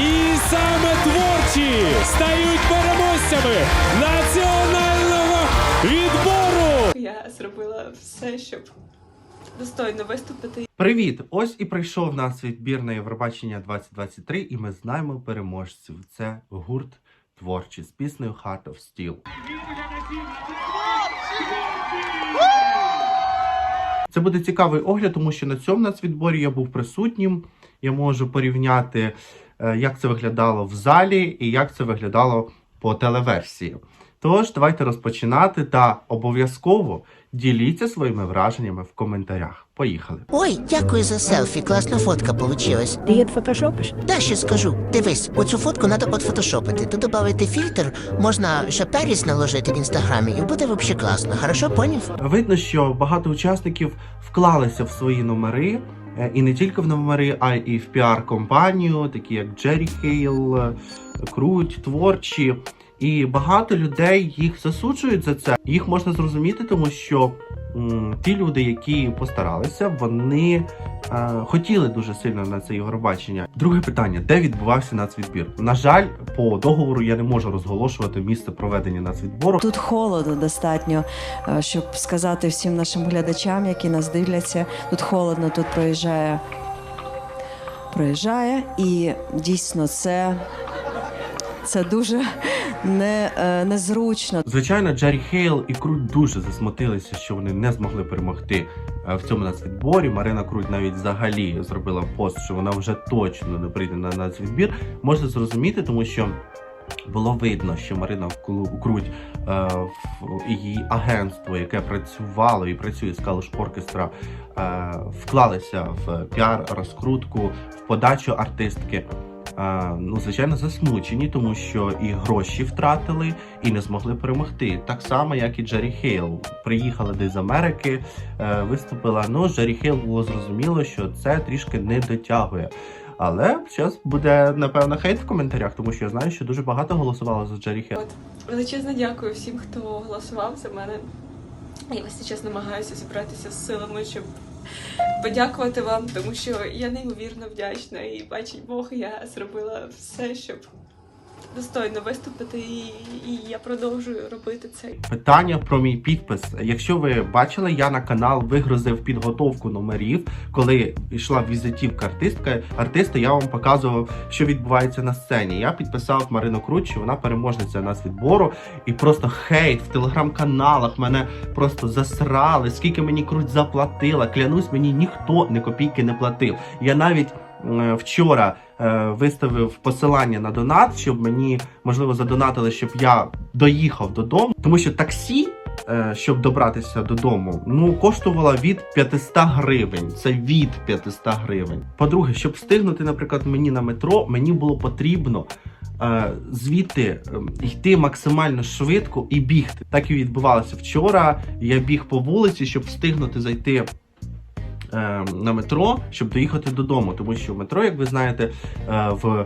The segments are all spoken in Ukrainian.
І саме творчі стають переможцями національного відбору. Я зробила все, щоб достойно виступити. Привіт! Ось і прийшов наш відбір на Євробачення 2023, і ми знаємо переможців. Це гурт творчий з піснею Heart of Steel. Це буде цікавий огляд, тому що на цьому нацвідборі я був присутнім. Я можу порівняти, як це виглядало в залі і як це виглядало по телеверсії. Тож, давайте розпочинати та обов'язково діліться своїми враженнями в коментарях. Поїхали! Ой, дякую за селфі, класна фотка получилась. Ти її фотошопиш? Да, ще скажу. Дивись, оцю фотку треба подфотошопити. Тут додати фільтр, можна ще періс наложити в інстаграмі, і буде взагалі класно. Хорошо, поняв? Видно, що багато учасників вклалися в свої номери, е, і не тільки в номери, а й в піар-компанію, такі як Джері Хейл, е, Круть, творчі. І багато людей їх засуджують за це. Їх можна зрозуміти, тому що м, ті люди, які постаралися, вони е, хотіли дуже сильно на це Євробачення. Друге питання: де відбувався нацвідбір? На жаль, по договору я не можу розголошувати місце проведення нацвідбору. Тут холодно достатньо, е, щоб сказати всім нашим глядачам, які нас дивляться. Тут холодно, тут проїжджає. Проїжджає, і дійсно це, це дуже не, е, незручно. Звичайно, Джері Хейл і Круть дуже засмутилися, що вони не змогли перемогти е, в цьому нацвідборі. Марина Круть навіть взагалі зробила пост, що вона вже точно не прийде на нацвідбір. Можна зрозуміти, тому що. Було видно, що Марина Круть е, в- і її агентство, яке працювало і працює з Калуш Оркестра, е, вклалися в піар, розкрутку, в подачу артистки. Е, ну, звичайно, засмучені, тому що і гроші втратили, і не змогли перемогти. Так само, як і Джері Хейл. Приїхала десь з Америки, е, виступила. Ну, Джері Хейл було зрозуміло, що це трішки не дотягує. Але зараз буде напевно хейт в коментарях, тому що я знаю, що дуже багато голосувало за Джері Хейл. От величезне дякую всім, хто голосував за мене. Я весь час намагаюся зібратися з силами, щоб подякувати вам, тому що я неймовірно вдячна і бачить Бог, я зробила все, щоб достойно виступити, і, і я продовжую робити це. Питання про мій підпис. Якщо ви бачили, я на канал вигрузив підготовку номерів, коли йшла візитівка артистка. Артиста я вам показував, що відбувається на сцені. Я підписав Марину що вона переможниця нас відбору, і просто хейт в телеграм-каналах мене просто засрали. Скільки мені круть заплатила? Клянусь, мені ніхто ні копійки не платив. Я навіть вчора е, виставив посилання на донат, щоб мені можливо задонатили, щоб я доїхав додому, тому що таксі. е, Щоб добратися додому, ну коштувала від 500 гривень. Це від 500 гривень. По-друге, щоб встигнути, наприклад, мені на метро, мені було потрібно е, звідти е, йти максимально швидко і бігти. Так і відбувалося вчора. Я біг по вулиці, щоб встигнути зайти е, на метро, щоб доїхати додому. Тому що метро, як ви знаєте, е, в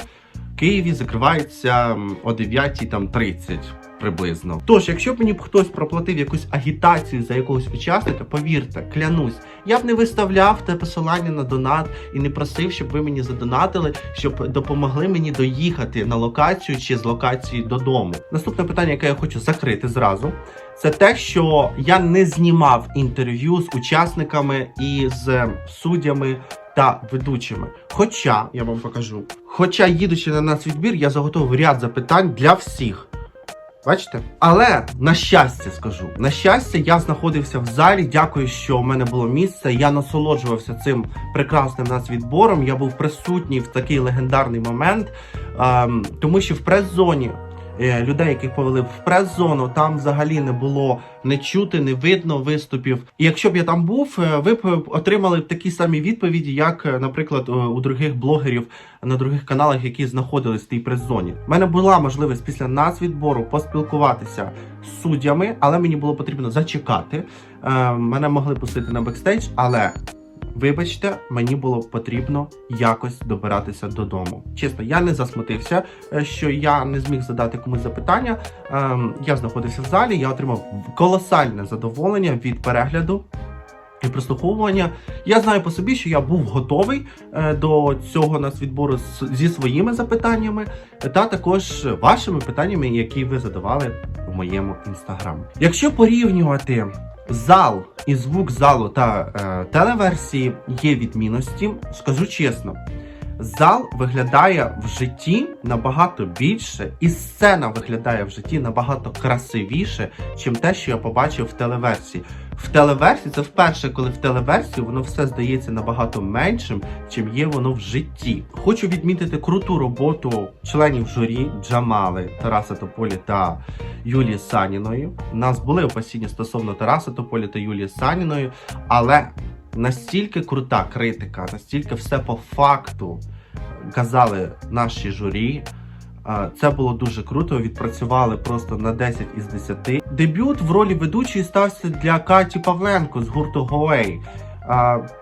Києві закривається о 9.30 приблизно. Тож, якщо б мені б хтось проплатив якусь агітацію за якогось учасника, повірте, клянусь, я б не виставляв те посилання на донат і не просив, щоб ви мені задонатили, щоб допомогли мені доїхати на локацію чи з локації додому. Наступне питання, яке я хочу закрити зразу, це те, що я не знімав інтерв'ю з учасниками і з суддями та ведучими. Хоча я вам покажу, хоча їдучи на нас відбір, я заготовив ряд запитань для всіх. Бачите? Але на щастя скажу, на щастя, я знаходився в залі. Дякую, що в мене було місце. Я насолоджувався цим прекрасним нацвідбором. Я був присутній в такий легендарний момент, ем, тому що в прес-зоні. Е, Людей, яких повели в прес-зону, там взагалі не було не чути, не видно виступів. І якщо б я там був, е, ви б отримали такі самі відповіді, як, е, наприклад, у других блогерів на других каналах, які знаходились в тій прес-зоні. У мене була можливість після нацвідбору поспілкуватися з суддями, але мені було потрібно зачекати. Мене могли пустити на бекстейдж, але. Вибачте, мені було потрібно якось добиратися додому. Чесно, я не засмутився, е, що я не зміг задати комусь запитання. Ем, Я знаходився в залі, я отримав колосальне задоволення від перегляду і прослуховування. Я знаю по собі, що я був готовий е, до цього нас відбору зі своїми запитаннями, та також вашими питаннями, які ви задавали в моєму інстаграмі. Якщо порівнювати зал і звук залу та е, телеверсії, є відмінності. Скажу чесно. Зал виглядає в житті набагато більше, і сцена виглядає в житті набагато красивіше, чим те, що я побачив в телеверсії. В телеверсії це вперше, коли в телеверсії воно все здається набагато меншим, чим є воно в житті. Хочу відмітити круту роботу членів журі Джамали, Тараса Тополі та Юлії Саніної. У нас були опасіння стосовно Тараса Тополі та Юлії Саніної, але настільки крута критика, настільки все по факту казали наші журі. Це було дуже круто. Відпрацювали просто на 10 із 10. Дебют в ролі ведучої стався для Каті Павленко з гурту Гоей.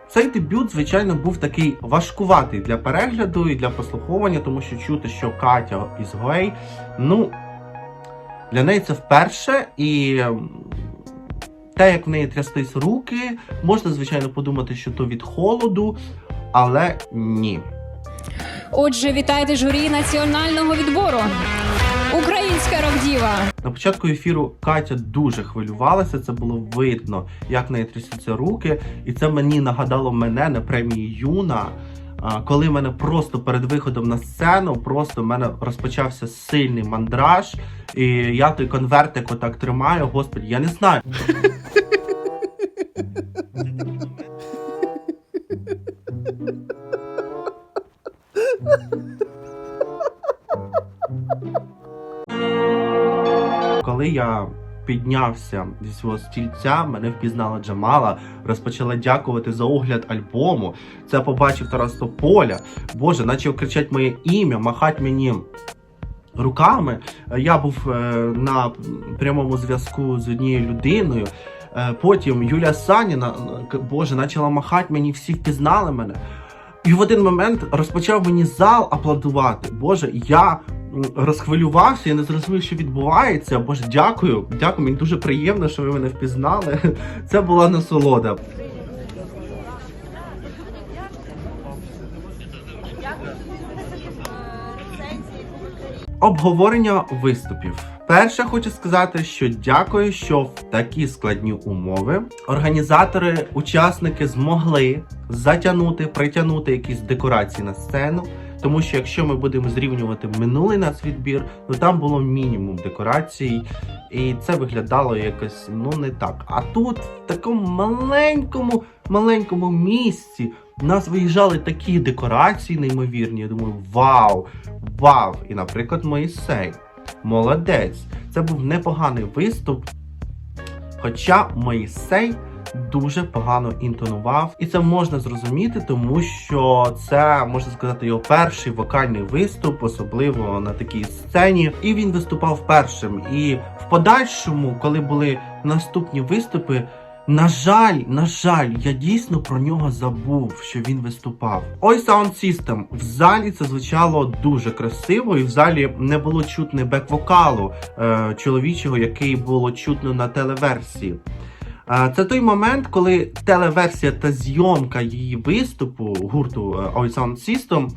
Цей дебют, звичайно, був такий важкуватий для перегляду і для прослуховування, тому що чути, що Катя із Гоей, ну для неї це вперше, і ем, те, як в неї трястись руки, можна, звичайно, подумати, що то від холоду, але ні. Отже, вітайте журі національного відбору. Українська рок-діва. На початку ефіру Катя дуже хвилювалася, це було видно, як в неї трясуться руки, і це мені нагадало мене на премії Юна. Коли в мене просто перед виходом на сцену, просто в мене розпочався сильний мандраж, і я той конвертик отак тримаю. Господи, я не знаю. Коли я піднявся зі свого стільця, мене впізнала Джамала, розпочала дякувати за огляд альбому. Це побачив Тарас Тополя. Боже, почав кричать моє ім'я, махать мені. Руками я був е, на прямому зв'язку з однією людиною. Е, потім Юлія Саніна, е, Боже, почала махати мені, всі впізнали мене. І в один момент розпочав мені зал аплодувати. Боже, я розхвилювався, я не зрозумів, що відбувається. Боже, дякую. Дякую, мені дуже приємно, що ви мене впізнали. Це була насолода. Обговорення виступів. Перше хочу сказати, що дякую, що в такі складні умови організатори, учасники змогли затягнути, притягнути якісь декорації на сцену. Тому що якщо ми будемо зрівнювати минулий нас відбір, то там було мінімум декорацій, і це виглядало якось ну не так. А тут в такому маленькому, маленькому місці в нас виїжджали такі декорації неймовірні. Я думаю, вау, вау! І, наприклад, Моїсей. Молодець. Це був непоганий виступ. Хоча Моїсей дуже погано інтонував, і це можна зрозуміти, тому що це можна сказати його перший вокальний виступ, особливо на такій сцені. І він виступав першим. І в подальшому, коли були наступні виступи. На жаль, на жаль, я дійсно про нього забув, що він виступав. Ой, Sound System. В залі це звучало дуже красиво, і в залі не було чутно бек-вокалу е, чоловічого, який було чутно на телеверсії. Е, Це той момент, коли телеверсія та зйомка її виступу гурту е, Ой Sound System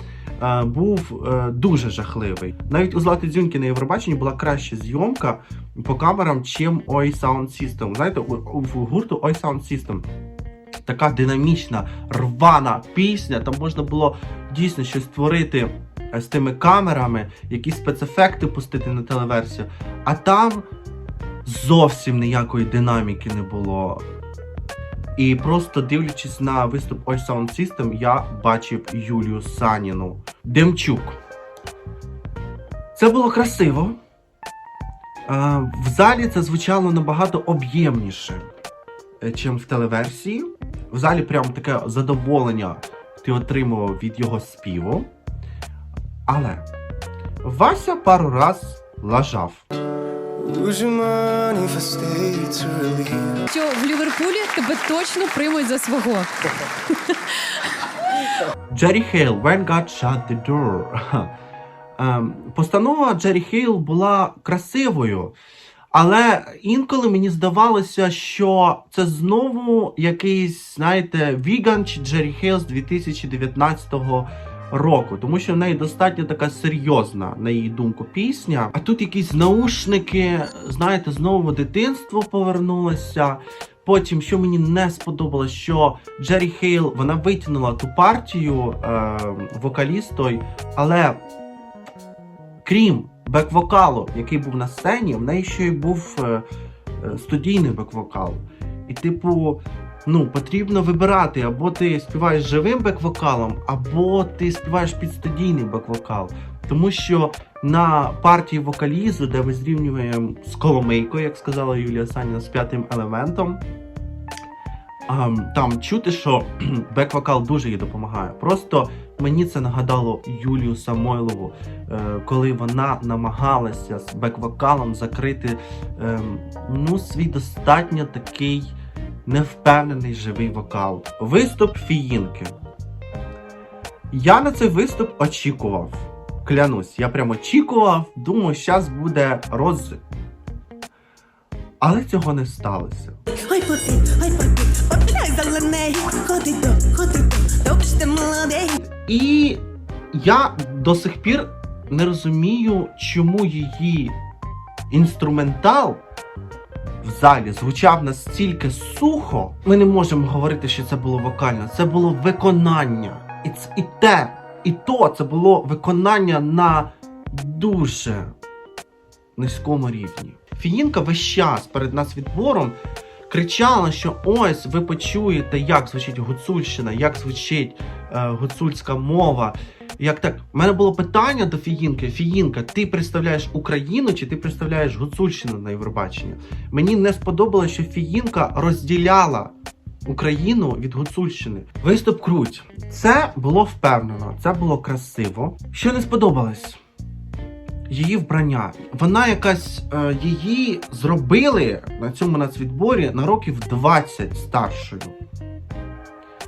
е, був е, дуже жахливий. Навіть у Злати Дзюньки на Євробаченні була краща зйомка по камерам, чим Ой Sound System. Знаєте, в гурту Ой Sound System така динамічна, рвана пісня. Там можна було дійсно щось створити е, з тими камерами, якісь спецефекти пустити на телеверсію. А там зовсім ніякої динаміки не було. І просто дивлячись на виступ Ой Sound System, я бачив Юлію Саніну. Демчук. Це було красиво. А, в залі це звучало набагато об'ємніше, е, чим в телеверсії. В залі прям таке задоволення ти отримував від його співу. Але Вася пару раз лажав. Relieve? Що в Ліверпулі тебе точно приймуть за свого. Джері Хейл, When God Shut the Door. Ем, Постанова Джері Хейл була красивою, Але інколи мені здавалося, що це знову якийсь, знаєте, Віган чи Джері Хейлс 2019 року, тому що в неї достатньо така серйозна, на її думку, пісня. А тут якісь наушники, знаєте, знову дитинство повернулося. Потім, що мені не сподобалось, що Джері Хейл вона витягнула ту партію е, вокаліст той, але крім бек-вокалу, який був на сцені, в неї ще й був е, е, студійний бек-вокал. І, типу, ну, потрібно вибирати, або ти співаєш живим бек-вокалом, або ти співаєш під студійний бек-вокал. Тому що на партії вокалізу, де ми зрівнюємо з Коломейкою, як сказала Юлія Саніна, з п'ятим елементом, ам, там чути, що бек-вокал дуже їй допомагає. Просто мені це нагадало Юлію Самойлову, е, коли вона намагалася з бек-вокалом закрити ем, ну, свій достатньо такий невпевнений живий вокал. Виступ фіїнки. Я на цей виступ очікував. Клянусь, я прям очікував, думаю, зараз буде роз. Але цього не сталося. Ой, поти, ой, поти, попідай зелений, ходи до, ходи до, добре ти молодий. І я до сих пір не розумію, чому її інструментал в залі звучав настільки сухо. Ми не можемо говорити, що це було вокально, це було виконання. І, ц- і те, і то це було виконання на дуже низькому рівні. Фіїнка весь час перед нас відбором кричала, що ось ви почуєте, як звучить гуцульщина, як звучить е, гуцульська мова. Як так? У мене було питання до Фіїнки. Фіїнка, ти представляєш Україну чи ти представляєш Гуцульщину на Євробаченні? Мені не сподобалося, що Фіїнка розділяла Україну від Гуцульщини. Виступ круть. Це було впевнено, це було красиво. Що не сподобалось? Її вбрання. Вона якась е, її зробили на цьому нацвідборі на років 20 старшою.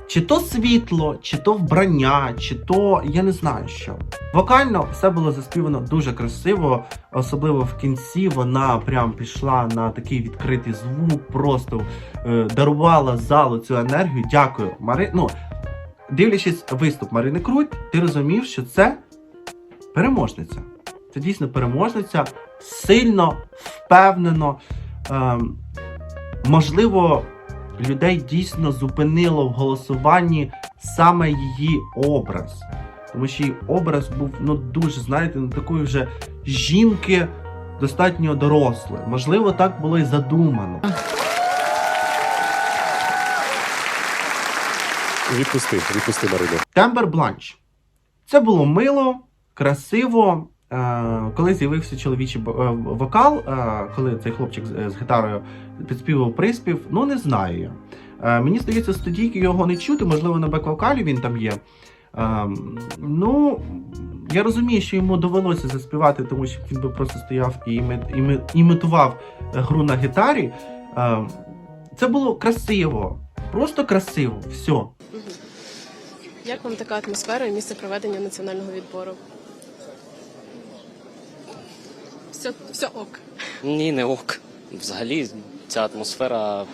Чи то світло, чи то вбрання, чи то я не знаю що. Вокально все було заспівано дуже красиво, особливо в кінці вона прям пішла на такий відкритий звук, просто е, дарувала залу цю енергію. Дякую, Мари. Ну, дивлячись виступ Марини Круть, ти розумів, що це переможниця. Це дійсно переможниця, сильно, впевнено. Ем, можливо, людей дійсно зупинило в голосуванні саме її образ. Тому що її образ був ну дуже, знаєте, ну такої вже жінки достатньо дорослої. Можливо, так було і задумано. Відпусти, відпусти Марину. Тембер Бланч. Це було мило, красиво. Е, коли з'явився чоловічий е, вокал, е, коли цей хлопчик з, гітарою підспівав приспів, ну не знаю. Мені здається, студійки його не чути, можливо, на бек-вокалі він там є. Ну, я розумію, що йому довелося заспівати, тому що він би просто стояв і імітував гру на гітарі. Це було красиво, просто красиво, все. Як вам така атмосфера і місце проведення національного відбору? Все, все ок. Ні, не ок. Взагалі, ця атмосфера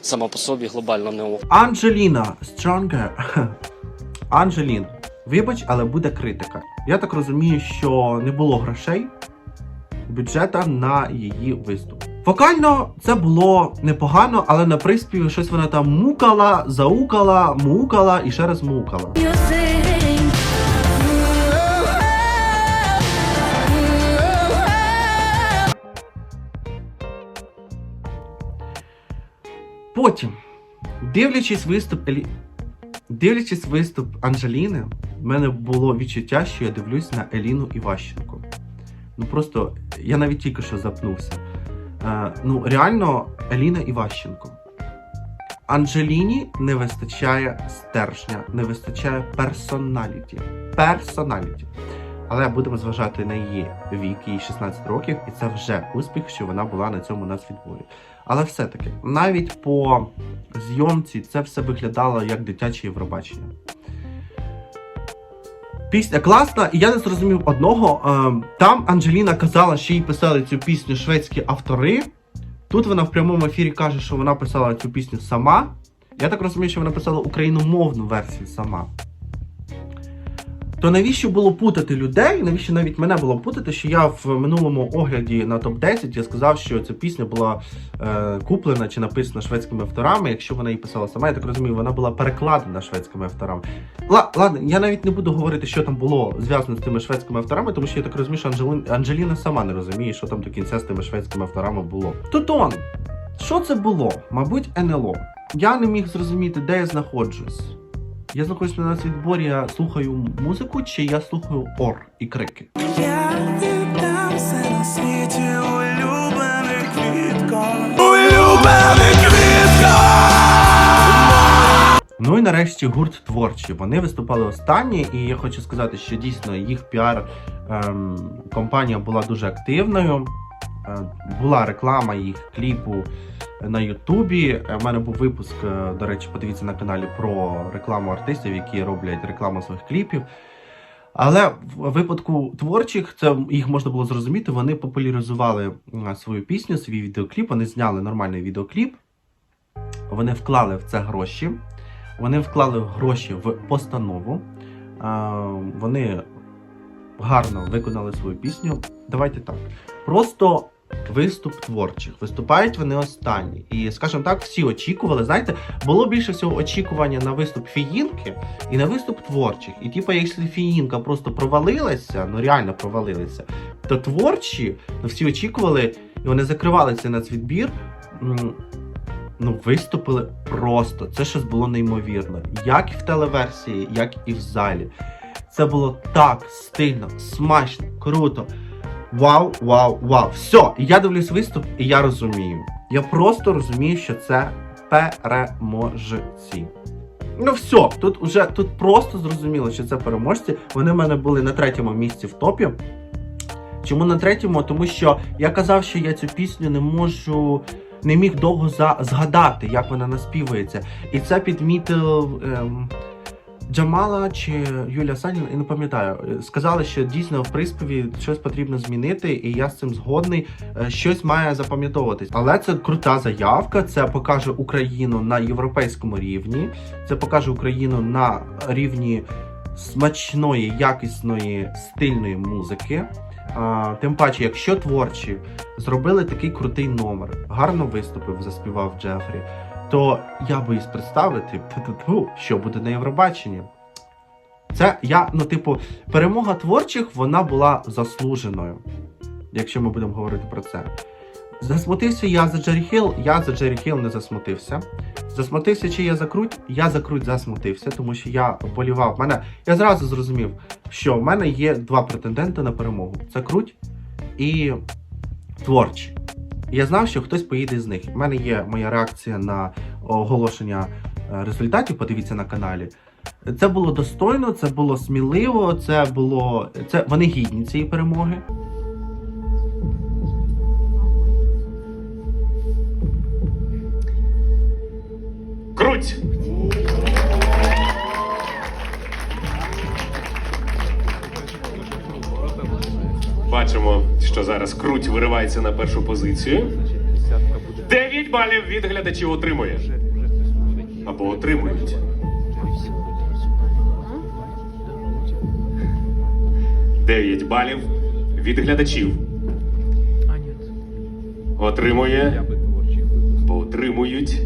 сама по собі глобально не ок. Анджеліна Stronger. Анджелін, вибач, але буде критика. Я так розумію, що не було грошей бюджета на її виступ. Вокально це було непогано, але на приспіві щось вона там мукала, заукала, мукала і ще раз мукала. Потім, дивлячись виступ Елі... дивлячись виступ Анжеліни, в мене було відчуття, що я дивлюсь на Еліну Іващенко. Ну просто я навіть тільки що запнувся. Е, ну, реально, Еліна Іващенко. Анджеліні не вистачає стержня, не вистачає персоналіті. Персоналіті. Але будемо зважати на її вік, їй 16 років, і це вже успіх, що вона була на цьому нацвідборі. Але все-таки, навіть по зйомці це все виглядало як дитяче Євробачення. Пісня класна, і я не зрозумів одного. Е, там Анджеліна казала, що їй писали цю пісню шведські автори. Тут вона в прямому ефірі каже, що вона писала цю пісню сама. Я так розумію, що вона писала україномовну версію сама. То навіщо було путати людей? Навіщо навіть мене було путати, що я в минулому огляді на топ-10 я сказав, що ця пісня була е, куплена чи написана шведськими авторами. Якщо вона її писала сама, я так розумію, вона була перекладена шведськими авторами. Ла, ладно, я навіть не буду говорити, що там було зв'язано з тими шведськими авторами, тому що я так розумію, що Анджелін, Анджеліна сама не розуміє, що там до кінця з тими шведськими авторами було. Тутон, що це було? Мабуть, НЛО. Я не міг зрозуміти, де я знаходжусь. Я знаходжусь на нацвідборі, я слухаю музику, чи я слухаю ор і крики. Я віддам все на світі улюблений квітка. Улюблений квітка! Ну і нарешті гурт творчі. Вони виступали останні, і я хочу сказати, що дійсно їх піар ем, компанія була дуже активною. Е, була реклама їх кліпу на Ютубі. Е, У мене був випуск, е, до речі, подивіться на каналі про рекламу артистів, які роблять рекламу своїх кліпів. Але в випадку творчих це їх можна було зрозуміти. Вони популяризували свою пісню, свій відеокліп. Вони зняли нормальний відеокліп. Вони вклали в це гроші. Вони вклали гроші в постанову. Вони гарно виконали свою пісню. Давайте так. Просто виступ творчих. Виступають вони останні. І, скажімо так, всі очікували. Знаєте, було більше всього очікування на виступ фіїнки і на виступ творчих. І типу, якщо фіїнка просто провалилася, ну реально провалилася, то творчі ну, всі очікували, і вони закривали цей нацвідбір. Ну, виступили просто. Це щось було неймовірно. Як і в телеверсії, як і в залі. Це було так стильно, смачно, круто. Вау, вау, вау. Все, і я дивлюсь виступ, і я розумію. Я просто розумію, що це переможці. Ну все, тут уже тут просто зрозуміло, що це переможці. Вони в мене були на третьому місці в топі. Чому на третьому? Тому що я казав, що я цю пісню не можу, не міг довго за, згадати, як вона наспівується. І це підмітив ем, Джамала чи Юлія Саніна, і не пам'ятаю. Е, Сказали, що дійсно в приспіві щось потрібно змінити, і я з цим згодний. Е, Щось має запам'ятовуватись. Але це крута заявка. Це покаже Україну на європейському рівні. Це покаже Україну на рівні смачної, якісної, стильної музики. А, тим паче, якщо творчі зробили такий крутий номер, гарно виступив, заспівав Джефрі, то я боюсь представити, що буде на Євробаченні. Це я, ну, типу, перемога творчих вона була заслуженою, якщо ми будемо говорити про це. Засмутився я за Джері Хіл, я за Джері Хіл не засмутився. Засмутився, чи я за круть? Я за круть засмутився, тому що я болівав. Мене, я зразу зрозумів, що в мене є два претенденти на перемогу: це круть і творчі. Я знав, що хтось поїде з них. У мене є моя реакція на оголошення е, результатів. Подивіться на каналі. Це було достойно, це було сміливо, це було. Це вони гідні цієї перемоги. Круть! Бачимо, що зараз круть виривається на першу позицію. 9 балів від глядачів отримує. Або отримують. Дев'ять балів від глядачів. Отримує. Або отримують.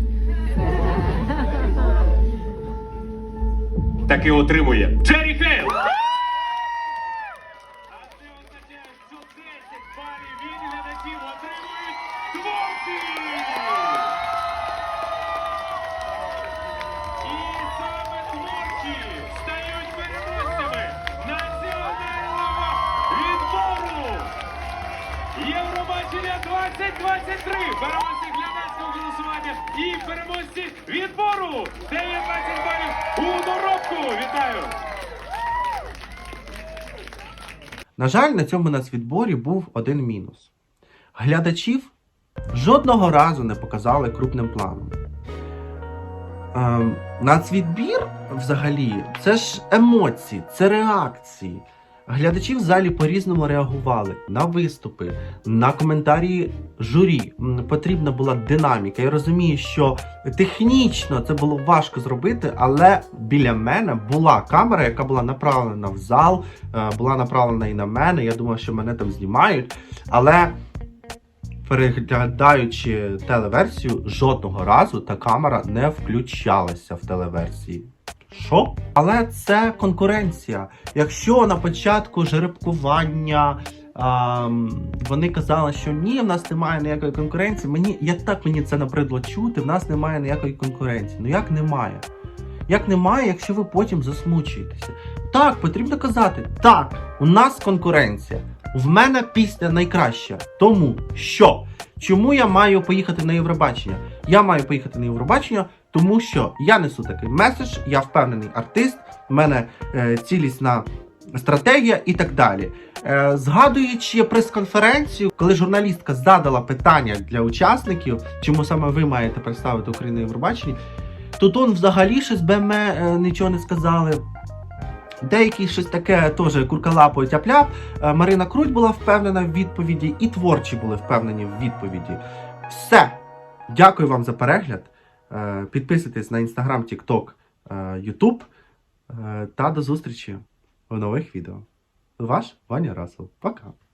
Таки отримує. Джері Хейл! Євробачення 2023! Переможці глядацького голосування і переможці відбору! 19 балів у доробку! Вітаю! На жаль, на цьому нацвідборі був один мінус. Глядачів жодного разу не показали крупним планом. Ем, нацвідбір взагалі це ж емоції, це реакції. Глядачі в залі по-різному реагували на виступи, на коментарі журі. Потрібна була динаміка. Я розумію, що технічно це було важко зробити, але біля мене була камера, яка була направлена в зал, е, була направлена і на мене. Я думав, що мене там знімають. Але переглядаючи телеверсію, жодного разу та камера не включалася в телеверсії. Що? Але це конкуренція. Якщо на початку жеребкування а, вони казали, що ні, в нас немає ніякої конкуренції. Мені як так мені це набридло чути, в нас немає ніякої конкуренції. Ну як немає? Як немає, якщо ви потім засмучуєтеся? Так, потрібно казати, так, у нас конкуренція. В мене пісня найкраща. Тому що? Чому я маю поїхати на Євробачення? Я маю поїхати на Євробачення, тому що я несу такий меседж, я впевнений артист, в мене е, цілісна стратегія і так далі. Е, згадуючи прес-конференцію, коли журналістка задала питання для учасників, чому саме ви маєте представити Україну на Євробаченні, тут он взагалі щось БМ е, нічого не сказали. Деякі щось таке теж куркалапо тяп-ляп. Е, Марина Круть була впевнена в відповіді, і творчі були впевнені в відповіді. Все. Дякую вам за перегляд. Е, Підписуйтесь на інстаграм, Тікток, Ютуб. Та до зустрічі в нових відео. Ваш Ваня Расов. Пока.